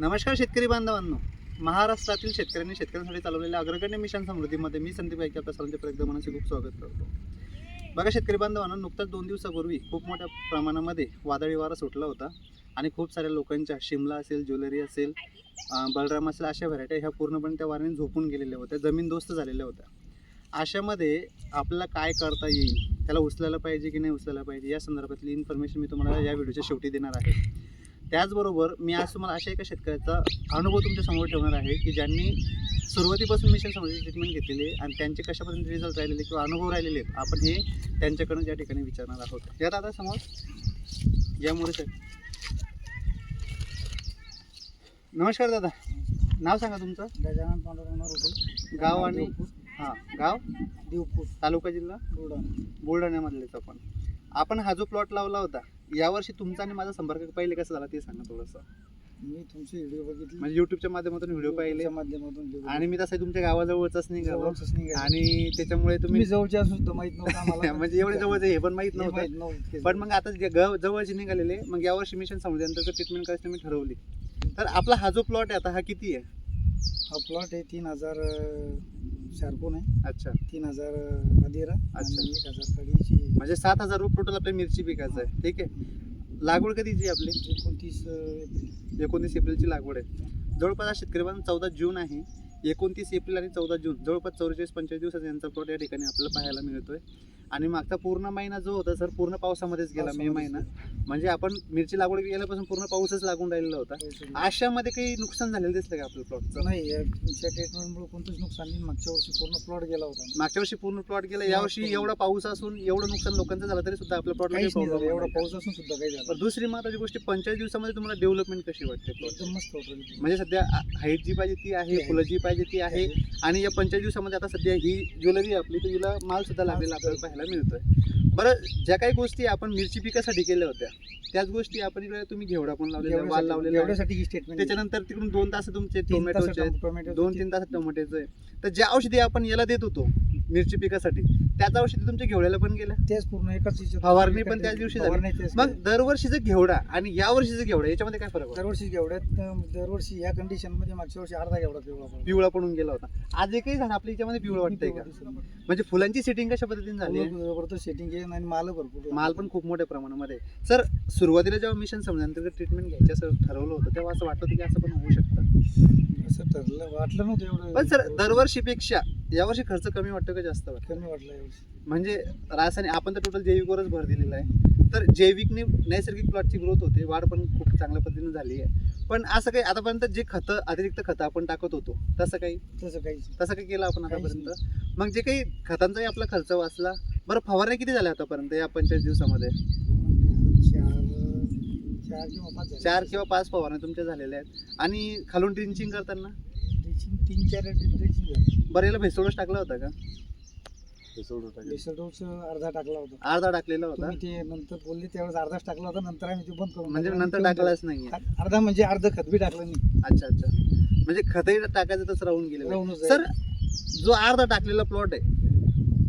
नमस्कार शेतकरी बांधवांनो. महाराष्ट्रातील शेतकऱ्यांनी शेतकऱ्यांसाठी चालवलेल्या अग्रगण्य मिशन समृद्धीमध्ये मी संदीप ऐके आपल्या सर्वांचे प्रयत्न मनाचे खूप स्वागत करतो. बघा शेतकरी बांधवांना नुकताच दोन दिवसापूर्वी खूप मोठ्या प्रमाणामध्ये वादळी वारा सुटला होता आणि खूप साऱ्या लोकांच्या शिमला असेल ज्वेलरी असेल बलराम असेल अशा व्हरायट्या ह्या पूर्णपणे त्या वाऱ्याने झोपून गेलेल्या होत्या जमीनदोस्त झालेल्या होत्या. अशामध्ये आपल्याला काय करता येईल त्याला उचलायला पाहिजे की नाही उचलायला पाहिजे या संदर्भातली इन्फॉर्मेशन मी तुम्हाला या व्हिडिओच्या शेवटी देणार आहे. त्याचबरोबर मी आज तुम्हाला अशा एका शेतकऱ्याचा अनुभव तुमच्यासमोर ठेवणार आहे की ज्यांनी सुरुवातीपासून मिशन समोरची ट्रीटमेंट घेतलेली आहे आणि त्यांचे कशा पद्धतीने रिझल्ट राहिलेले किंवा अनुभव राहिलेले आहेत आपण हे त्यांच्याकडून या ठिकाणी विचारणार आहोत. यात आता समोर. या मोरे साहेब नमस्कार दादा. नाव सांगा तुमचं? गजानन पांडुरंग होते गाव आणि हां गाव? देवपूर. तालुका जिल्हा? बुलढाणा. बुलढाण्यामधलेच आपण. आपण हा जो प्लॉट लावला होता यावर्षी तुमचा आणि माझा संपर्क पहिले कसा झाला ते सांगा थोडंसं. मी तुमचे व्हिडिओ बघितले. म्हणजे युट्यूबच्या माध्यमातून व्हिडिओ पाहिले. त्या माध्यमातून आणि मी तसं तुमच्या गावाजवळचाच निघालो जवळचंच निघाले. आणि त्याच्यामुळे तुम्ही तुम्ही जवळचे असून सुद्धा माहीत नव्हतं आम्हाला. म्हणजे एवढे जवळचं हे पण माहीत हे नव्हतं. माहीत नव्हतं पण मग आता जे जवळचे निघालेले मग यावर्षी मिशन समजल्यानंतर ट्रीटमेंट करायची मी ठरवली. तर आपला हा जो प्लॉट आहे आता हा किती आहे? हा प्लॉट आहे तीन हजार शार्कोन आहे. अच्छा. तीन हजार अधेरा अच्छा. एक हजार काळीची म्हणजे सात हजार रुपये टोटल आपल्या मिरची पिकाचं आहे. ठीक आहे. लागवड कधीची आपली? एकोणतीस एप्रिल. एकोणतीस एप्रिलची लागवड आहे. जवळपास हा शेतकरी चौदा जून आहे. एकोणतीस एप्रिल आणि चौदा जून. जवळपास चौवेचाळीस पंचेचाळीस दिवसाचा यांचा प्लॉट या ठिकाणी आपल्याला पाहायला मिळतोय. आणि मागचा पूर्ण महिना जो होता सर पूर्ण पावसामध्येच गेला मे महिना. म्हणजे आपण मिरची लागवड गेल्यापासून पूर्ण पाऊसच लागून राहिलेला होता. आशामध्ये काही नुकसान झालेलं दिसलं का आपल्या प्लॉटचं नाही या ट्रीटमेंटमुळे कोणतंच नुकसान नाही. मागच्या वर्षी पूर्ण प्लॉट गेला होता. मागच्या वर्षी पूर्ण प्लॉट गेला. यावर्षी एवढा पाऊस असून एवढं नुकसान लोकांचं झालं तरी सुद्धा आपल्या प्लॉट एवढा पाऊस असून सुद्धा काही झालं दुसरी महत्वाची गोष्ट पंचेचाळीस दिवसामध्ये तुम्हाला डेव्हलपमेंट कशी वाटते प्लॉट मस्त म्हणजे सध्या हाईट जी पाहिजे ती आहे. फुलं जी पाहिजे ती आहे. आणि या पंचेचाळीस दिवसामध्ये आता सध्या ही ज्वेलरी आपली तर हिला माल सुद्धा लागलेला आपल्याला पाहायला मिळतोय बरं ज्या काही गोष्टी आपण मिरची पिकासाठी केल्या होत्या त्याच गोष्टी आपण इकडे तुम्ही घेवडा पण लावलेला वाल लावलेला आहे. एवढ्यासाठी ही स्टेटमेंट त्याच्यानंतर तिकडून दोन तास तुमचे तीन टोमॅटोचे आहेत. दोन तीन तास टोमॅटोचे आहे तर ज्या औषधी आपण याला देत होतो मिरची पिकासाठी त्याच औषधी तुमच्या घेवड्याला पण गेल्या तेच पूर्ण एकाच याच्यात- फवारणी पण त्याच दिवशी झाली. फवारणी तेच मग केली. दरवर्षीचं घेवडा आणि या वर्षीचं घेवडा याच्यामध्ये काय फरक होता दरवर्षी घेवड्यात अं, दरवर्षी या कंडिशनमध्ये मागच्या वर्षी अर्धा घेवडा पिवळा पडला. पिवळा पडून गेला होता आज एकही झाड आपल्या याच्यामध्ये पिवळं वाटतंय का म्हणजे फुलांची सेटिंग कशा पद्धतीने झाली आहे? जबरदस्त सेटिंग आहे आणि माल भरपूर. माल पण खूप मोठ्या प्रमाणामध्ये आहे. सर सुरुवातीला जेव्हा मिशन समजल्यानंतर ट्रीटमेंट घ्यायचं असं ठरवलं होतं तेव्हा असं वाटलं होतं की असं पण होऊ शकतं असं ठरलं वाटलं नव्हतं एवढं पण सर दरवर्षीपेक्षा यावर्षी खर्च कमी वाटतो का जास्त वाटतं कमी वाटलं यावर्षी म्हणजे रासायनिक आपण तर टोटल जैविकवरच भर दिलेला आहे. तर जैविकने नैसर्गिक प्लॉटची ग्रोथ होते. वाढ पण खूप चांगल्या पद्धतीने झाली आहे. पण असं काही आतापर्यंत जे खतं अतिरिक्त खतं आपण टाकत होतो तसं काही? तसं नाही. तसं काही केलं आपण आतापर्यंत? मग जे काही खतांचाही आपला खर्च वाचला बरं फवारण्या किती झाल्या आतापर्यंत या पंचेचाळीस दिवसामध्ये? चार किंवा पाच फवारण्या तुमच्या झालेल्या आहेत. आणि खालून ड्रिंचिंग करताना? तीन चार बरं याला भेसोडच टाकला होता का? बेसल डोस अर्धा टाकला होता. अर्धा टाकलेला होता? तुम्ही ते नंतर बोलले त्यावेळेस अर्धाच टाकला होता नंतर आम्ही ते बंद करून म्हणजे टाकलं. नंतर टाकलाच नाही अर्धा म्हणजे अर्ध खत बी टाकलं नाही. अच्छा अच्छा. म्हणजे खतही टाकायचं तसं राहून आहे. राहूनच सर जो अर्धा टाकलेला प्लॉट आहे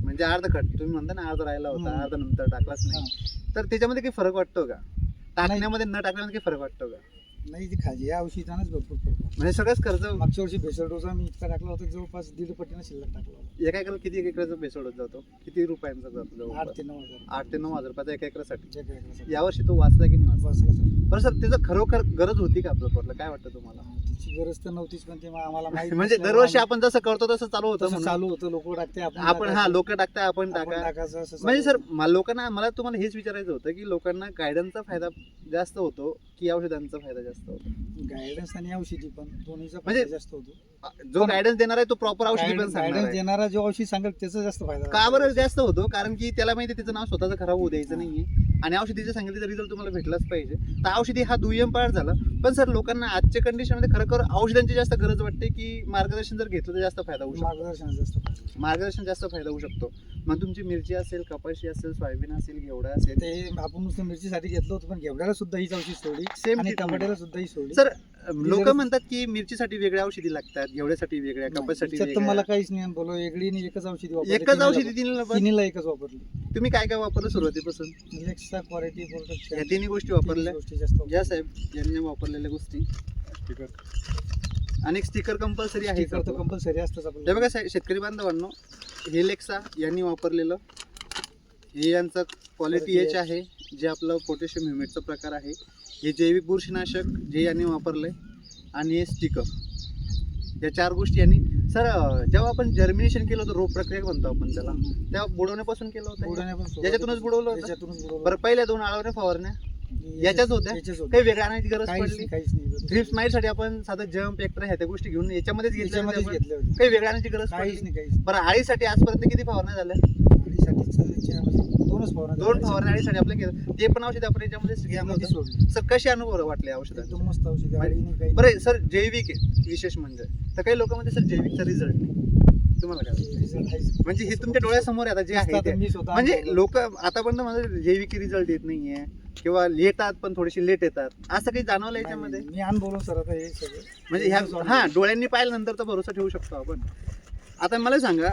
म्हणजे अर्ध खत तुम्ही म्हणता ना अर्धा राहिला होता हम्म. अर्धा नंतर टाकलाच नाही. तर त्याच्यामध्ये काही फरक वाटतो का? टाकण्यामध्ये न टाकण्यामध्ये काही फरक वाटतो का? नाही ते खाली या औषधानच भरपूर फरक. म्हणजे सगळंच खर्च मागच्या वर्षी भेसळ डोस आम्ही इतका टाकला होता जवळपास दीड पटीनं शिल्लक टाकला होता. एका एकराला किती एकराचा बेसोडत जातो किती रुपयांचा जातो आठ जवळपास? ते नऊ हजार आठ ते नऊ हजार रुपयाचा एका एकरासाठी एका. यावर्षी तो वाचला की नाही वाचला. बरं सर त्याचं खरोखर गरज होती का आपल्या प्लॉटला काय वाटतं तुम्हाला गरज तर नव्हतीच पण ते मग आम्हाला माहिती म्हणजे दरवर्षी आपण जसं करतो तसं चालू होतं म्हणून. चालू होतं लोक टाकते आपण हा. लोक टाकता आपण टाका म्हणजे सर मला लोकांना मला तुम्हाला हेच विचारायचं होतं की लोकांना गायडन्सचा फायदा जास्त होतो की औषधांचा फायदा जास्त होतो. गायडन्स आणि औषधी पण दोन्हीचा म्हणजे फायदा जास्त होतो जो गायडन्स देणार आहे तो प्रॉपर औषधी पण गायडन्स सांगणार गायडन्स आहे. देणारा जो औषध सांगेल त्याचा जास्त फायदा का बरं जास्त होतो कारण की त्याला माहिती आहे त्याचं नाव स्वतःचं खराब होऊ द्यायचं नाहीये आणि औषधीचे सांगितलं रिझल्ट तुम्हाला भेटलाच पाहिजे. तर औषधी हा दुय्यम पार्ट झाला. पण सर लोकांना आजच्या कंडिशनमध्ये खरोखर औषधांची जास्त गरज वाटते की मार्गदर्शन जर घेतलं तर जास्त फायदा होऊ शकतो. मार्गदर्शन जास्त फायदा मार्गदर्शन जास्त फायदा होऊ शकतो. मग तुमची मिरची असेल कपाशी असेल सोयाबीन असेल घेवडा असेल. ते आपण नुसतं मिरचीसाठी घेतलं होतं पण घेवड्याला सुद्धा हीच औषध सोडली. सेम टमाट्याला सुद्धा ही सोडली. सर लोक जरा- म्हणतात की मिरचीसाठी वेगळ्या औषधी लागतात घेवड्यासाठी वेगळ्या त्याच्यात तर. मला काहीच नाही बोलो वेगळी नाही एकच औषधी वापरली एकच औषधी तिन्हीला पण? तिन्हीला एकच वापरली. तुम्ही काय काय वापरलं सुरुवातीपासून? लेक्सा क्वालिटी या तिन्ही गोष्टी वापरल्या. गोष्टी जास्त या साहेब यांनी वापरलेल्या गोष्टी. आणि स्टिकर कंपल्सरी आहे स्टिकर तर कंपल्सरी असतंच हे बघा सा- शेतकरी बांधवांनो हे लेक्सा यांनी वापरलेलं. हे यांचं क्वालिटी एच आहे जे आपलं पोटॅशियम ह्युमेटचा प्रकार आहे. हे जैविक बुरशीनाशक जे यांनी वापरलंय आणि हे स्टिकर या चार गोष्टी यांनी सर जेव्हा आपण जर्मिनेशन केलं होतं रोप प्रक्रिया म्हणतो आपण त्याला. तेव्हा बुडवण्यापासून केलं होतं याच्यातूनच बुडवलं होतं. बरं पहिल्या दोन आळवण्या फवारण्या? याच्याच- होत्या? काही वेगळ्या आणायची गरज पडली? नाही काहीच नाही. थ्रिप्स माईलसाठी आपण साधं जम्प एक्टर ह्या त्या गोष्टी घेऊन याच्यामध्येच घेतल्या काही वेगळ्या आणायची गरज पडली. बरं आळीसाठी आजपर्यंत किती फवारण्या झाल्या? दोनच फवारण्या दोन. फवारण्या आळीसाठी आपलं केलं. ते पण औषध आपण याच्यामध्ये. सोडली सर कसे अनुभव वाटले औषधाचे? एकदम मस्त औषध नाही काही बरं सर जैविक आहे विशेष म्हणजे. तर काही लोक म्हणजे सर जैविकचा रिझल्ट नाही. तुम्हाला काय. म्हणजे हे तुमच्या डोळ्यासमोर आता जे आहे म्हणजे. लोक आतापर्यंत म्हणजे जैविक रिझल्ट येत नाहीये. किंवा येतात पण थोडेसे लेट येतात. असं काही जाणवलं याच्यामध्ये? मी अनुभवलं सर आता हे सगळं. म्हणजे ह्या हा डोळ्यांनी पाहिल्यानंतर तर भरोसा ठेवू शकतो आपण. आता मला सांगा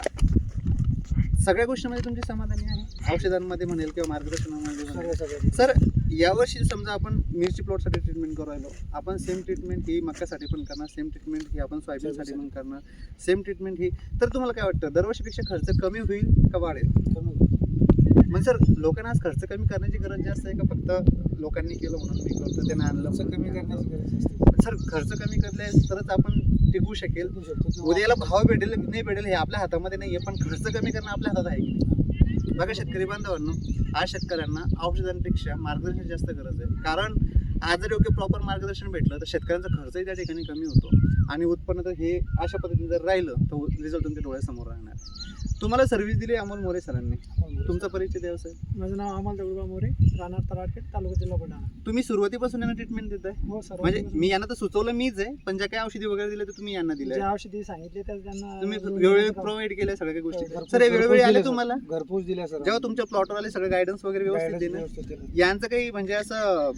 सगळ्या गोष्टींमध्ये तुमची समाधानी आहे. औषधांमध्ये म्हणेल किंवा मार्गदर्शनामध्ये म्हणेल. सर यावर्षी समजा आपण मिरची प्लॉटसाठी ट्रीटमेंट करू राहिलो. आपण सेम ट्रीटमेंट ही मक्यासाठी पण करणार सेम ट्रीटमेंट ही आपण सोयाबीनसाठी पण करणार. सेम ट्रीटमेंट ही तर तुम्हाला काय वाटतं दरवर्षीपेक्षा खर्च कमी होईल का वाढेल. मग सर लोकांना आज खर्च कमी करण्याची गरज जास्त आहे का? फक्त लोकांनी केलं म्हणून मी करतो त्यांना आणलं कमी? करण्याची गरज असते. सर खर्च कमी करले तरच आपण टिकू शकेल. उद्याला भाव भेटेल नाही भेटेल हे आपल्या हातामध्ये नाही आहे पण खर्च कमी करणं आपल्या हातात आहे की नाही? बघा शेतकरी बांधवांनो आज शेतकऱ्यांना औषधांपेक्षा मार्गदर्शन जास्त गरज आहे. कारण आज जर योग्य प्रॉपर मार्गदर्शन भेटलं तर शेतकऱ्यांचा खर्चही त्या ठिकाणी कमी होतो आणि उत्पन्न तर हे अशा पद्धतीने जर राहिलं तर रिझल्ट तुमच्या डोळ्यासमोर राहणार. तुम्हाला सर्व्हिस दिली अमोल मोरे सरांनी. तुमचा परिचय द्यावा सर. माझं नाव अमोल दगडूबा मोरे राहणार तराडखेड तालुका जिल्हा बुलढाणा. तुम्ही सुरुवातीपासून यांना ट्रीटमेंट देताय? हो सर म्हणजे मी यांना तर सुचवलं मीच आहे पण ज्या काही औषधी वगैरे दिल्या तर तुम्ही यांना दिल्या औषधी सांगितले त्या त्यांना तुम्ही वेळोवेळी प्रोव्हाइड केल्या सगळ्या गोष्टी. घरपोच- सर हे वेळोवेळी आले. तुम्हाला? घरपोच दिल्या सर. जेव्हा तुमच्या प्लॉटवर आले सगळं गायडन्स वगैरे व्यवस्थित दिलं. यांचं काही म्हणजे असं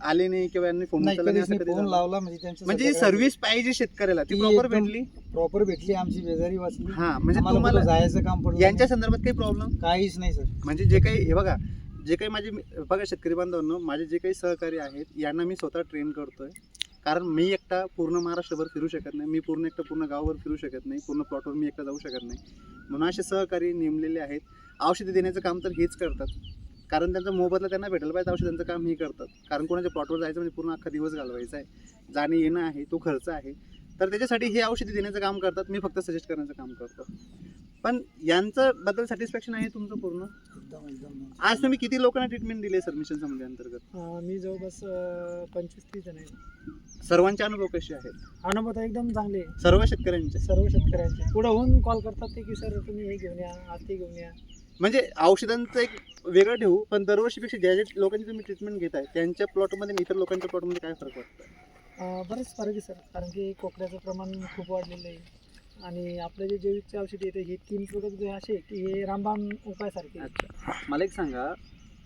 आले नाही किंवा यांनी फोन नाही उचलला नाही कधीच असं नाही कधी फोन झालं? लावला म्हणजे त्यांचं म्हणजे सर्व्हिस पाहिजे शेतकऱ्याला. ती ती प्रॉपर एकदम- भेटली. प्रॉपर भेटली आमची बेजारी वाचली. हा म्हणजे आम्हाला तुम्हाला जायचं काम पडलं यांच्या संदर्भात काही प्रॉब्लेम. काहीच नाही सर. म्हणजे जे काही हे बघा जे काही माझे मी- बघा शेतकरी बांधवांनो माझे जे काही सहकारी आहेत यांना मी स्वतः ट्रेन करतोय. कारण मी एकटा पूर्ण महाराष्ट्रभर फिरू शकत नाही. मी पूर्ण एकटा पूर्ण गावभर फिरू शकत नाही. पूर्ण प्लॉटवर मी एकटा जाऊ शकत नाही. म्हणून असे सहकारी नेमलेले आहेत. औषधी देण्याचं काम तर हेच करतात. कारण त्यांचा मोबदला त्यांना भेटायला पाहिजे औषधांचं काम हे करतात. कारण कोणाच्या प्लॉटवर जायचं म्हणजे पूर्ण अख्खा दिवस घालवायचा आहे. जाणे येणं आहे तो खर्च आहे. तर त्याच्यासाठी हे औषधी देण्याचं काम करतात. मी फक्त सजेस्ट करण्याचं काम करतो. पण यांचं बद्दल सॅटिस्फॅक्शन आहे तुमचं पूर्ण? एकदम एकदम. आज तुम्ही किती लोकांना ट्रीटमेंट दिली सर मिशन समिती अंतर्गत? मी जवळपास पंचवीस तीस जण आहे. सर्वांचे अनुभव कसे आहेत? अनुभव तर एकदम चांगले. सर्व शेतकऱ्यांचे? सर्व शेतकऱ्यांचे. पुढे होऊन कॉल करतात ते की सर तुम्ही हे घेऊन या आज ते घेऊन या. म्हणजे औषधांचं एक वेगळं ठेवू पण दरवर्षीपेक्षा ज्या ज्या लोकांची तुम्ही ट्रीटमेंट घेताय त्यांच्या प्लॉटमध्ये आणि इतर लोकांच्या प्लॉटमध्ये काय फरक वाटतं अं, बरेच फरक आहे सर कारण की कोकड्याचं प्रमाण खूप वाढलेलं आहे. आणि आपले जे जैविकचे औषधी येते हे तीन प्रोडक्ट जे असे की हे रामबाण उपायासारखे. अच्छा. मला एक सांगा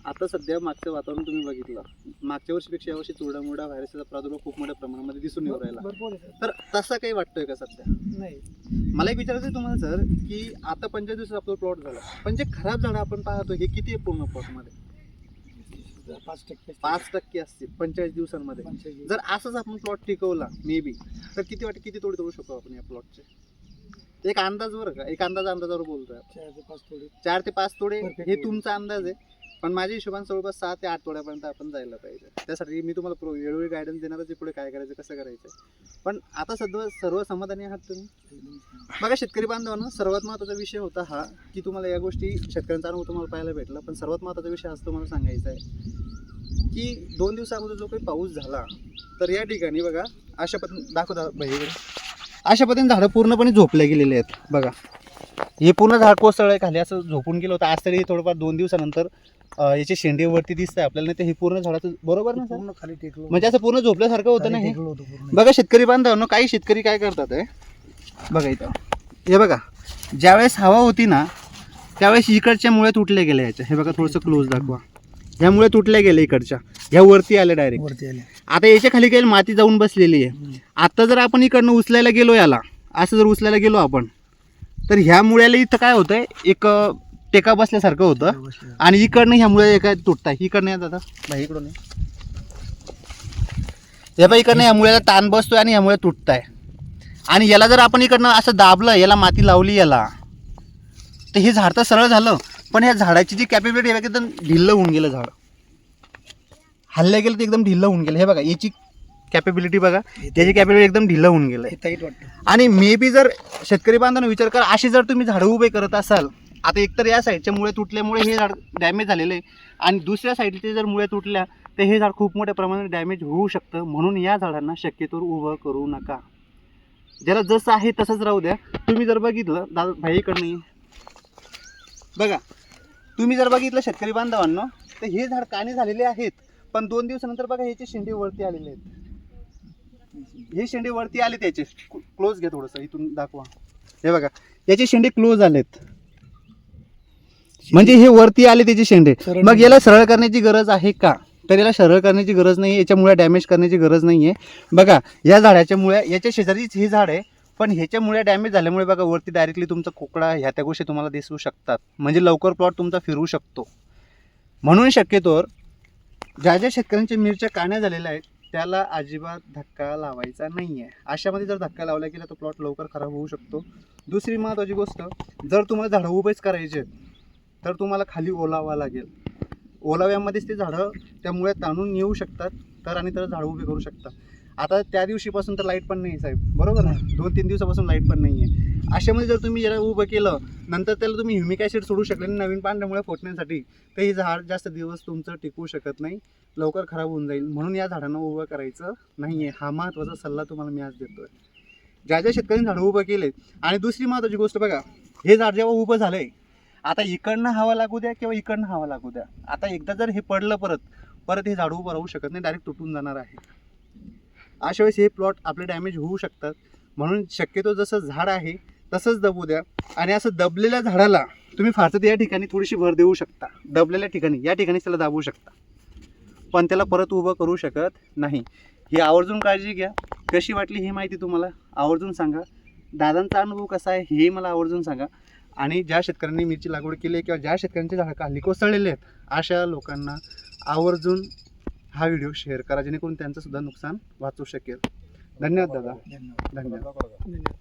आता सध्या मागचं वातावरण तुम्ही बघितलं. मागच्या वर्षीपेक्षा यावर्षी चुरडामुडा व्हायरसचा प्रादुर्भाव खूप मोठ्या प्रमाणामध्ये दिसून येऊ राहिला. भरपूर आहे तर तसा काही वाटतोय का सध्या? नाही. मला एक विचारायचं आहे तुम्हाला सर की आता पंचवीस दिवसात आपला प्लॉट झाला. पण जे खराब झाडं आपण पाहतो हे किती आहे पूर्ण प्लॉटमध्ये पाच टक्के. पाच टक्के असतील पंचेचाळीस दिवसांमध्ये. जर असंच आपण प्लॉट टिकवला मे बी तर किती वाटते किती तोडे तोडू शकतो आपण या प्लॉटचे एक अंदाज बरं का? एक अंदाज अंदाजावर बोलतोय आपण. चार ते पाच थोडे चार ते पाच तोडे Perfect हे. तुमचा अंदाज आहे. पण माझ्या हिशोबाने जवळपास सहा ते आठ तोड्यापर्यंत आपण जायला पाहिजे. त्यासाठी मी तुम्हाला प्रो- वेळोवेळी गायडन्स देणारच आहे पुढे काय करायचं कसं करायचं पण आता सध्या सर्व समाधानी आहात तुम्ही? बघा शेतकरी बांधवांना सर्वात महत्त्वाचा विषय होता हा की तुम्हाला या गोष्टी शेतकऱ्यांचा अनुभव तुम्हाला पाहायला भेटला पण सर्वात महत्त्वाचा विषय आज तुम्हाला सांगायचा आहे की दोन दिवसामध्ये जो काही पाऊस झाला तर या ठिकाणी बघा अशा पद्धतीने दाखवता भाई अशा पद्धतीने झाडं पूर्णपणे झोपले गेलेले आहेत बघा. हे पूर्ण झाड कोसळ खाली असं झोपून गेलं होतं. आज तरी थोडंफार दोन दिवसानंतर अं, याचे शेंडे वरती दिसत आहे आपल्याला नाही तर हे पूर्ण झाडाचं बरोबर ना सर? पूर्ण खाली टेकलो म्हणजे असं पूर्ण झोपल्यासारखं होतं ना खाली हे? टेकलो होतो पूर्ण. बघा शेतकरी बांधवांनो काही शेतकरी काय करतात आहे बघा इथं. हे बघा ज्यावेळेस हवा होती ना त्यावेळेस इकडच्या मुळे तुटल्या गेल्या याच्या. हे बघा थोडंसं क्लोज दाखवा. ह्या मुळे तुटल्या गेल्या इकडच्या. ह्या वरती आल्या डायरेक्ट वरती आले आता याच्या खाली काही माती जाऊन बसलेली आहे. आता जर आपण इकडनं उचलायला गेलो याला असं जर उचलायला गेलो आपण तर ह्या मुळ्याला इथं काय होतंय? एक अं, टेका बसल्यासारखं होतं. आणि इकडनं ह्या मुळे काय तुटताय इकडनं या दादा. भाई इकडून या. हे बघा इकडनं मुळ्याला ताण बसतोय आणि या मुळे तुटताय. आणि याला जर आपण इकडनं असं दाबलं याला माती लावली याला तर हे झाड तर सरळ झालं. पण ह्या झाडाची जी कॅपेबिलिटी आहे एकदम ढिल्लं होऊन गेलं झाड. हल्ल्या गेलं तर एकदम ढिल्लं होऊन गेलं. हे बघा याची कॅपेबिलिटी बघा त्याची कॅपेबिलिटी एकदम ढिल्लं होऊन गेलं हे वाटतं. आणि मे बी जर शेतकरी बांधवांना विचार करा अशी जर तुम्ही झाडं उभे करत असाल आता एकतर या साईडच्या मुळे तुटल्यामुळे हे झाड डॅमेज झालेलं आहे. आणि दुसऱ्या साईडचे जर मुळे तुटल्या तर हे झाड खूप मोठ्या प्रमाणात डॅमेज होऊ शकतं. म्हणून या झाडांना शक्यतोवर उभं करू नका. ज्याला जसं आहे तसंच राहू द्या. तुम्ही जर बघितलं दादा भाईकडनं बघा तुम्ही जर बघितलं शेतकरी बांधवांना तर हे झाड काने झालेले आहेत. पण दोन दिवसानंतर बघा ह्याचे शेंडे वरती आलेले आहेत. हे शेंडे वरती आले त्याचे. क्लोज घ्या थोडंसं इथून दाखवा. हे बघा याचे शेंडे क्लोज आलेत म्हणजे हे वरती आले त्याचे शेंडे. मग याला सरळ करण्याची गरज आहे का? तर याला सरळ करण्याची गरज नाही याच्यामुळे डॅमेज करण्याची गरज नाही आहे बघा या झाडाच्या मुळे याच्या शेजारीच हे झाड आहे पण ह्याच्यामुळे डॅमेज झाल्यामुळे बघा वरती डायरेक्टली तुमचा कोकडा ह्या त्या गोष्टी तुम्हाला दिसू शकतात. म्हणजे लवकर प्लॉट तुमचा फिरू शकतो. म्हणून शक्यतोवर ज्या ज्या शेतकऱ्यांच्या मिरच्या काण्या झालेल्या आहेत त्याला अजिबात धक्का लावायचा नाही आहे अशामध्ये जर धक्का लावला गेला तर प्लॉट लवकर खराब होऊ शकतो. दुसरी महत्त्वाची गोष्ट जर तुम्हाला झाडं उभेच करायचे तर तुम्हाला खाली ओलावा लागेल. ओलाव्यामध्येच ते झाडं त्यामुळे ताणून येऊ शकतात तर आणि तर झाडं उभी करू शकतात. आता त्या दिवशीपासून तर लाइट पण नाही साहेब बरोबर आहे? दोन तीन दिवसापासून लाइट पण नाही आहे अशामध्ये जर तुम्ही याला उभं केलं नंतर त्याला तुम्ही ह्युमिक ॲसिड सोडू शकले आणि नवीन पांढऱ्यामुळे फोटण्यासाठी तर हे झाड जास्त दिवस तुमचं टिकू शकत नाही लवकर खराब होऊन जाईल. म्हणून या झाडांना उभं करायचं नाही आहे हा महत्त्वाचा सल्ला तुम्हाला मी आज देतोय. ज्या ज्या शेतकऱ्यांनी झाडं उभं केले आणि दुसरी महत्त्वाची गोष्ट बघा हे झाड जेव्हा उभं झालं आहे आता इकडनं हवा लागू द्या किंवा इकडनं हवा लागू द्या. आता एकदा जर हे पडलं परत परत हे झाड उभं राहू शकत नाही डायरेक्ट तुटून जाणार आहे. अशा वेळेस हे प्लॉट आपले डॅमेज होऊ शकतात. म्हणून शक्यतो जसं झाड आहे तसंच दबू द्या. आणि असं दबलेल्या झाडाला तुम्ही फारसं तर या ठिकाणी थोडीशी भर देऊ शकता. दबलेल्या ठिकाणी या ठिकाणी त्याला दाबू शकता. पण त्याला परत उभं करू शकत नाही. ही आवर्जून काळजी घ्या. कशी वाटली ही माहिती तुम्हाला? आवर्जून सांगा. दादांचा अनुभव कसा आहे हे मला आवर्जून सांगा. आणि ज्या शेतकऱ्यांनी मिरची लागवड केली आहे किंवा ज्या शेतकऱ्यांचे झाडं खाली कोसळलेले आहेत अशा लोकांना आवर्जून हा व्हिडिओ शेअर करा जेणेकरून त्यांचं सुद्धा नुकसान वाचू शकेल. धन्यवाद दादा. धन्यवाद. धन्यवाद.